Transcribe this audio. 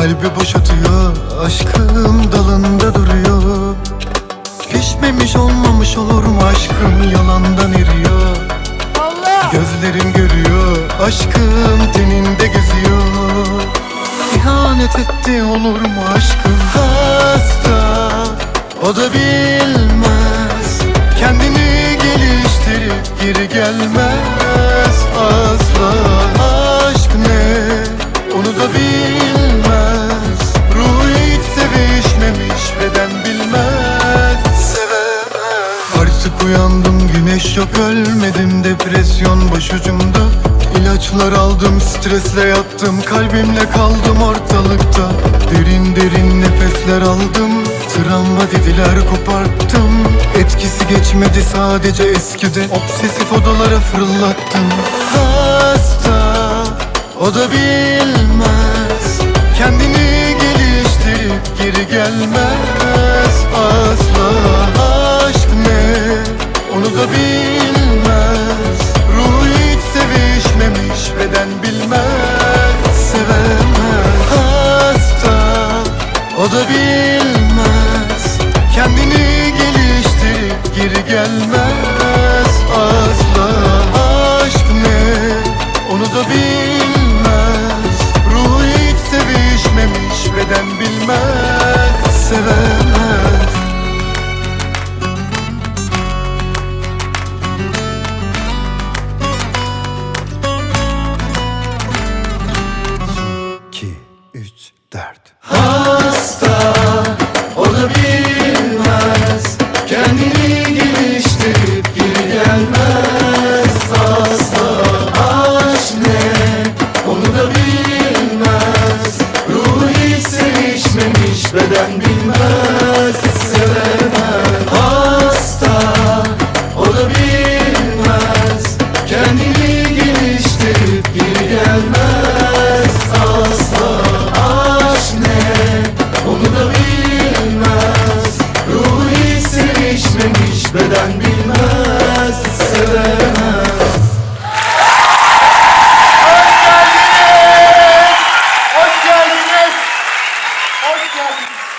kalbi boşatıyor Aşkım dalında duruyor. Pişmemiş olmamış olur mu aşkım yalandan eriyor. Gözlerim görüyor aşkım teninde geziyor. İhanet etti olur mu aşkım hasta? O da bilmez. Kendini geliştirip geri gelmez uyandım güneş yok ölmedim Depresyon başucumda. İlaçlar aldım stresle yattım Kalbimle kaldım ortalıkta. Derin derin nefesler aldım Travma dediler koparttım. Etkisi geçmedi sadece eskidi Obsesif odalara fırlattım. Hasta o da bilmez Kendini geliştirip geri gelmez O da bilmez. Kendini geliştirip geri gelmez. Asla aşk ne? Onu da bilmez Ben bilmez sevemem hasta O da bilmez. Kendini geliştirip geri gelmez. Asla aşk ne? Onu da bilmez. Ruhu hiç sevişmemiş beden bilmez. Sevemem Hoş geldiniz. Hoş.